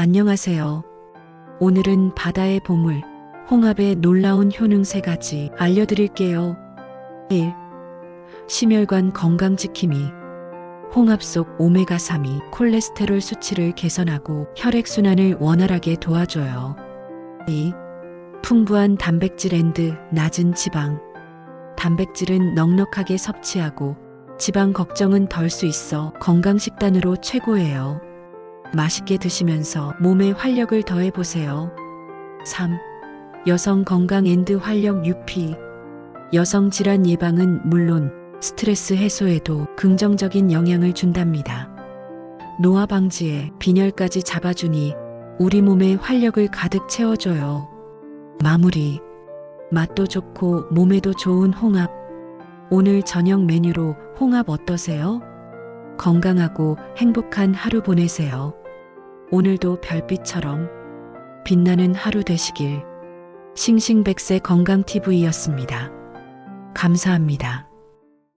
안녕하세요. 오늘은 바다의 보물, 홍합의 놀라운 효능 세 가지 알려드릴게요. 1. 심혈관 건강 지킴이. 홍합 속 오메가3이 콜레스테롤 수치를 개선하고 혈액순환을 원활하게 도와줘요. 2. 풍부한 단백질 앤드 낮은 지방. 단백질은 넉넉하게 섭취하고 지방 걱정은 덜 수 있어 건강식단으로 최고예요. 맛있게 드시면서 몸에 활력을 더해보세요. 3. 여성 건강 앤드 활력 유피. 여성 질환 예방은 물론 스트레스 해소에도 긍정적인 영향을 준답니다. 노화 방지에 빈혈까지 잡아주니 우리 몸에 활력을 가득 채워줘요. 마무리. 맛도 좋고 몸에도 좋은 홍합. 오늘 저녁 메뉴로 홍합 어떠세요? 건강하고 행복한 하루 보내세요. 오늘도 별빛처럼 빛나는 하루 되시길. 싱싱백세 건강TV였습니다. 감사합니다.